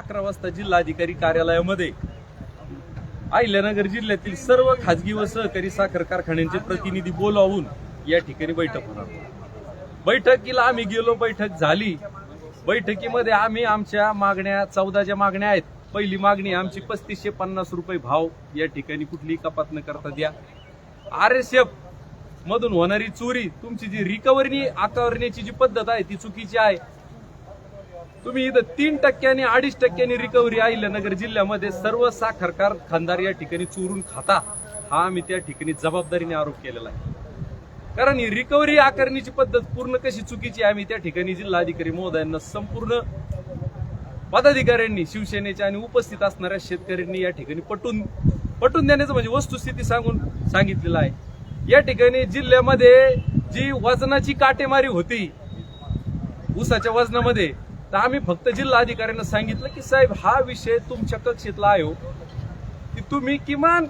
अकरा वाजता जिल्हाधिकारी कार्यालयामध्ये. अहिल्यानगर जिल्ह्यातील सर्व खाजगी व सहकारी साखर कारखान्यांचे प्रतिनिधी बोलावून या ठिकाणी बैठक होणार. बैठकीला आम्ही गेलो बैठक झाली. बैठकीमध्ये आम्ही आमच्या मागण्या चौदा ज्या मागण्या आहेत. पहिली मागणी आमची पस्तीसशे पन्नास रुपये भाव या ठिकाणी कुठलीही कपात न करता द्या. आर एस एफ मधून होणारी चोरी तुमची जी रिकव्हरी आकारण्याची जी पद्धत आहे ती चुकीची आहे. तुम्ही इथं तीन टक्क्यांनी अडीच टक्क्यांनी रिकव्हरी अहिल्यानगर जिल्ह्यामध्ये सर्व साखर कारखानदार या ठिकाणी चोरून खाता हा आम्ही त्या ठिकाणी जबाबदारीने आरोप केलेला आहे. कारण ही रिकव्हरी आकारणीची पद्धत पूर्ण कशी चुकीची आहे आम्ही त्या ठिकाणी जिल्हाधिकारी महोदयांना संपूर्ण पदाधिकाऱ्यांनी शिवसेनेच्या आणि उपस्थित असणाऱ्या शेतकऱ्यांनी या ठिकाणी पटून पटून देण्याचं म्हणजे वस्तुस्थिती सांगून सांगितलेलं आहे. या ठिकाणी जिल्ह्यामध्ये जी वजनाची काटेमारी होती ऊसाच्या वजनामध्ये तर आम्ही फक्त जिल्हा अधिकाऱ्यांना सांगितलं की साहेब हा विषय तुमच्या कक्षेतला आहे हो. की तुम्ही किमान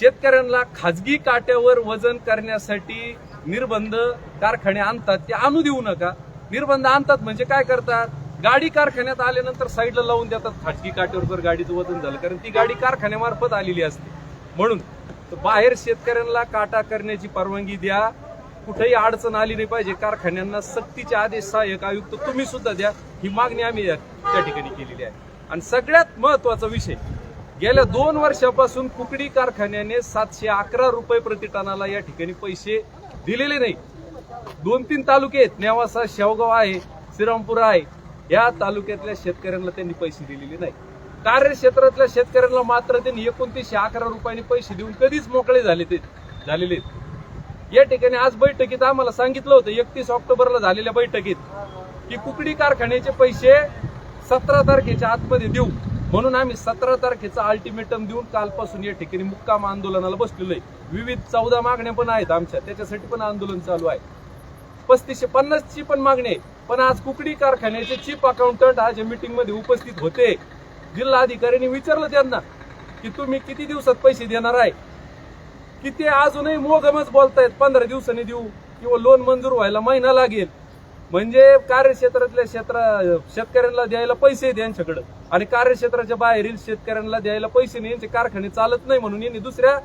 शेतकऱ्यांना खाजगी काट्यावर वजन करण्यासाठी निर्बंध कारखाने आणतात ते आणू देऊ नका. निर्बंध आणतात म्हणजे काय करतात? गाडी कारखान्यात आल्यानंतर साईडला लावून देतात. खाजगी काट्यावर जर गाडीचं वजन झालं कारण ती गाडी कारखान्यामार्फत आलेली असते. म्हणून तर बाहेर शेतकऱ्यांना काटा करण्याची परवानगी द्या. कुठेही अडचण आली नाही पाहिजे. कारखान्यांना सक्तीचे आदेश सहाय्यक आयुक्त तुम्ही सुद्धा द्या. ही मागणी आम्ही या- त्या ठिकाणी केलेली आहे. आणि सगळ्यात महत्त्वाचा विषय गेल्या दोन वर्षापासून कुकडी कारखान्याने सातशे अकरा रुपये प्रतिटनाला या ठिकाणी पैसे दिलेले नाही. दोन तीन तालुके आहेत. नेवासा शेवगाव आहे श्रीरामपूर आहे. या तालुक्यातल्या शेतकऱ्यांना त्यांनी पैसे दिलेले नाही. कार्यक्षेत्रातल्या शेतकऱ्यांना मात्र त्यांनी एकोणतीसशे अकरा रुपयांनी पैसे देऊन कधीच मोकळे झाले ते झालेले आहेत. या ठिकाणी आज बैठकीत आम्हाला सांगितलं होतं एकतीस ऑक्टोबरला झालेल्या बैठकीत की कुकडी कारखान्याचे पैसे सतरा तारखेच्या आतमध्ये देऊ. म्हणून आम्ही सतरा तारखेचा अल्टिमेटम देऊन कालपासून या ठिकाणी मुक्काम आंदोलनाला बसलेलो आहे. विविध चौदा मागण्या पण आहेत आमच्या त्याच्यासाठी पण आंदोलन चालू आहे. पस्तीसशे पन्नासची पण मागणी आहे. पण आज कुकडी कारखान्याचे चीफ अकाउंटंट आज या मीटिंगमध्ये उपस्थित होते. जिल्हा अधिकाऱ्यांनी विचारलं त्यांना की तुम्ही किती दिवसात पैसे देणार आहे? की ते अजूनही मोगमच बोलतायत पंधरा दिवसांनी देऊ किंवा लोन मंजूर व्हायला महिना लागेल. म्हणजे कार्यक्षेत्रातल्या क्षेत्र शेतकऱ्यांना द्यायला पैसे आहेत यांच्याकडे. आणि कार्यक्षेत्राच्या बाहेरील शेतकऱ्यांना द्यायला पैसे नाही यांचे कारखाने चालत नाही म्हणून यांनी दुसऱ्या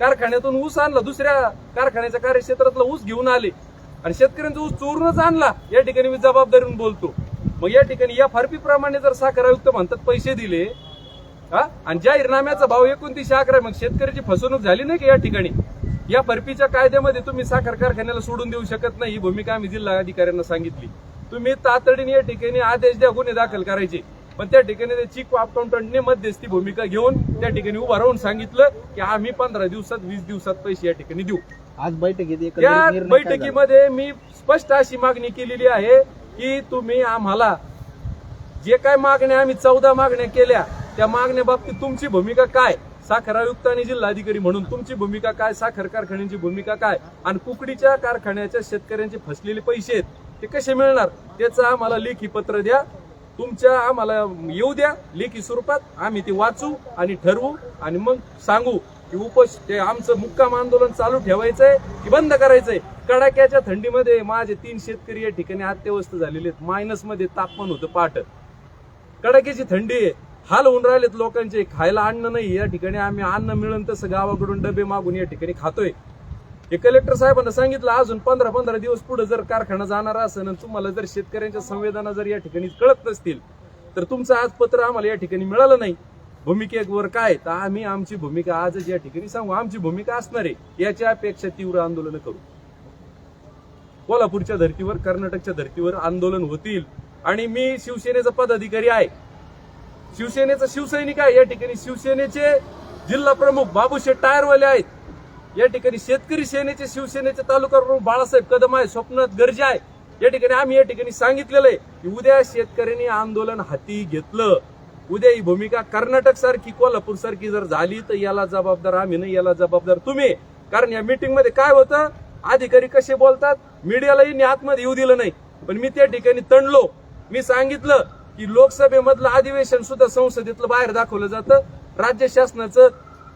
कारखान्यातून ऊस आणला दुसऱ्या कारखान्याच्या कार्यक्षेत्रातला ऊस घेऊन आले. आणि शेतकऱ्यांचा ऊस चोरूनच आणला. या ठिकाणी मी जबाबदारीहून बोलतो. मग या ठिकाणी या फारपी प्रमाणे जर साखर आयुक्त म्हणतात पैसे दिले हा आणि जाहीरनाम्याचा भाव एकोणतीसशे अकरा आहे. मग शेतकऱ्याची फसवणूक झाली नाही का या ठिकाणी या फरपीच्या कायद्यामध्ये तुम्ही साखर कारखान्याला सोडून देऊ शकत नाही ही भूमिका आम्ही जिल्हा अधिकाऱ्यांना सांगितली तुम्ही तातडीने या ठिकाणी आदेश द्या गुन्हे दाखल करायचे पण त्या ठिकाणी ते चीफ अकाउंटंटने मध्यस्थी भूमिका घेऊन त्या ठिकाणी उभा राहून सांगितलं की आम्ही पंधरा दिवसात वीस दिवसात पैसे या ठिकाणी देऊ आज बैठकीत या? बैठकीमध्ये मी स्पष्ट अशी मागणी केलेली आहे की तुम्ही आम्हाला जे काय मागण्या आम्ही चौदा मागण्या केल्या त्या मागण्या बाबतीत तुमची भूमिका काय? साखर आयुक्त आणि जिल्हाधिकारी म्हणून तुमची भूमिका काय? साखर कारखान्यांची भूमिका काय? आणि कुकडीच्या कारखान्याच्या शेतकऱ्यांचे फसलेले पैसे आहेत ते कसे मिळणार? त्याचं आम्हाला लेखी पत्र द्या. तुमच्या आम्हाला येऊ द्या. लेखी स्वरूपात आम्ही ते वाचू आणि ठरवू आणि मग सांगू की उपस ते आमचं मुक्काम आंदोलन चालू ठेवायचंय की बंद करायचंय? कडाक्याच्या थंडीमध्ये माझे तीन शेतकरी या ठिकाणी अत्यवस्थ झालेले आहेत. मायनसमध्ये तापमान होतं पाठ कडाक्याची थंडी आहे. हाल होऊन राहिलेत लोकांचे. खायला अन्न नाही या ठिकाणी आम्ही अन्न मिळून तसं गावाकडून डबे मागून या ठिकाणी खातोय. हे कलेक्टर साहेबांना सांगितलं अजून पंधरा पंधरा दिवस पुढे जर कारखाना जाणार असेल आणि तुम्हाला जर शेतकऱ्यांच्या संवेदना जर या ठिकाणी कळत नसतील तर तुमचं आज पत्र आम्हाला या ठिकाणी मिळालं नाही. भूमिकेवर काय तर आम्ही आमची भूमिका आजच या ठिकाणी सांगू. आमची भूमिका असणार आहे. याच्यापेक्षा तीव्र आंदोलन करू. कोल्हापूरच्या धर्तीवर कर्नाटकच्या धर्तीवर आंदोलन होतील. आणि मी शिवसेनेचा पदाधिकारी आहे. शिवसेनेचा शिवसैनिक आहे. या ठिकाणी शिवसेनेचे जिल्हा प्रमुख बाबूशे टायरवाले आहेत. या ठिकाणी शेतकरी सेनेचे शिवसेनेचे तालुका प्रमुख बाळासाहेब कदम आहे. स्वप्नात गर्जे आहे. या ठिकाणी आम्ही या ठिकाणी सांगितलेलं आहे की उद्या शेतकऱ्यांनी आंदोलन हाती घेतलं. उद्या ही भूमिका कर्नाटक सारखी कोल्हापूर सारखी जर झाली तर याला जबाबदार आम्ही नाही याला जबाबदार तुम्ही. कारण या मीटिंगमध्ये काय होतं? अधिकारी कसे बोलतात? मीडियालाही आतमध्ये येऊ दिलं नाही. पण मी त्या ठिकाणी तणलो मी सांगितलं की लोकसभेमधलं अधिवेशन सुद्धा संसदेतलं बाहेर दाखवलं जातं. राज्य शासनाचं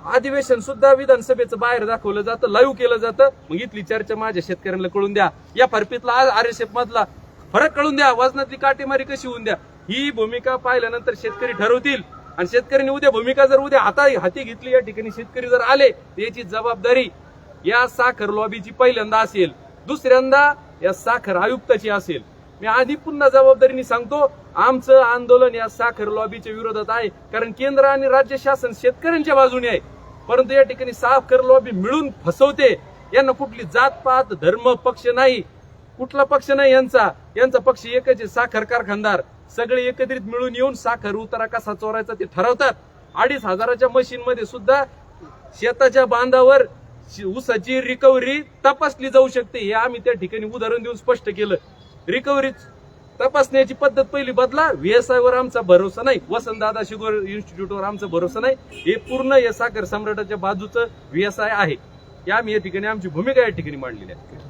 अधिवेशन सुद्धा विधानसभेचं बाहेर दाखवलं जातं. लाईव्ह केलं जातं. मग इथली चर्चा माझ्या शेतकऱ्यांना कळून द्या. या फरपीतला आर एस एफ मधला फरक कळून द्या. वजनातली काटेमारी कशी होऊन द्या. ही भूमिका पाहिल्यानंतर शेतकरी ठरवतील. आणि शेतकऱ्यांनी उद्या भूमिका जर उद्या हाता हाती घेतली या ठिकाणी शेतकरी जर आले याची जबाबदारी या साखर लॉबीची पहिल्यांदा असेल. दुसऱ्यांदा या साखर आयुक्ताची असेल. मी आधी पुन्हा जबाबदारीने सांगतो आमचं आंदोलन या साखर लॉबीच्या विरोधात आहे कारण केंद्र आणि राज्य शासन शेतकऱ्यांच्या बाजूने आहे. परंतु या ठिकाणी साखर लॉबी मिळून फसवते. यांना कुठली जात पात धर्म पक्ष नाही. कुठला पक्ष नाही यांचा. यांचा पक्ष एकच आहे साखर कारखानदार. सगळे एकत्रित मिळून येऊन साखर उतारा कसा चोरायचा ते ठरवतात. अडीच हजाराच्या मशीन मध्ये सुद्धा शेताच्या बांधावर ऊसाची रिकव्हरी तपासली जाऊ शकते हे आम्ही त्या ठिकाणी उदाहरण देऊन स्पष्ट केलं. रिकव्हरी तपासण्याची पद्धत पहिली बदला. VSI वर आमचा भरोसा नाही. वसंतदादा शुगर इन्स्टिट्यूटवर आमचा भरोसा नाही. हे पूर्ण या साखर सम्राटाच्या बाजूचं व्हीएसआय आहे. हे आम्ही या ठिकाणी आमची भूमिका या ठिकाणी मांडलेली आहे.